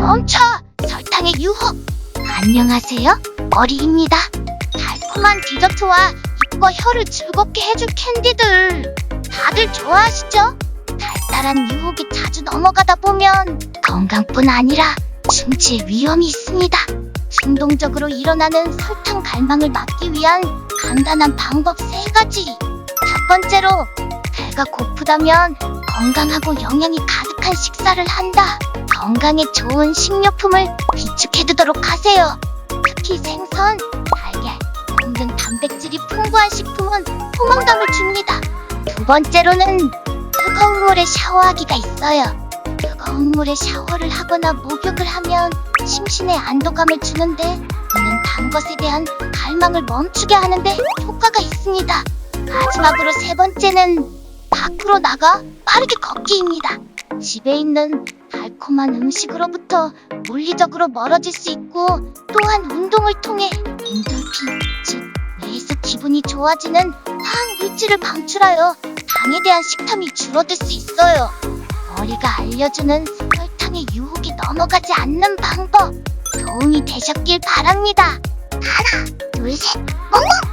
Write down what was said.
멈춰! 설탕의 유혹! 안녕하세요. 머리입니다. 달콤한 디저트와 입과 혀를 즐겁게 해줄 캔디들. 다들 좋아하시죠? 달달한 유혹에 자주 넘어가다 보면 건강뿐 아니라 충치의 위험이 있습니다. 충동적으로 일어나는 설탕 갈망을 막기 위한 간단한 방법 세 가지. 첫 번째로 배가 고프다면 건강하고 영양이 가득한 식사를 한다. 건강에 좋은 식료품을 비축해두도록 하세요. 특히 생선, 달걀, 콩등 단백질이 풍부한 식품은 포만감을 줍니다. 두 번째로는 뜨거운 물에 샤워하기가 있어요. 뜨거운 물에 샤워를 하거나 목욕을 하면 심신에 안도감을 주는데 이는 단 것에 대한 갈망을 멈추게 하는데 효과가 있습니다. 마지막으로 세 번째는 밖으로 나가 빠르게 걷기입니다. 집에 있는 달콤한 음식으로부터 물리적으로 멀어질 수 있고 또한 운동을 통해 엔돌핀, 즉 뇌에서 기분이 좋아지는 화학 물질을 방출하여 당에 대한 식탐이 줄어들 수 있어요. 머리가 알려주는 설탕의 유혹에 넘어가지 않는 방법 도움이 되셨길 바랍니다. 하나, 둘, 셋, 멍멍!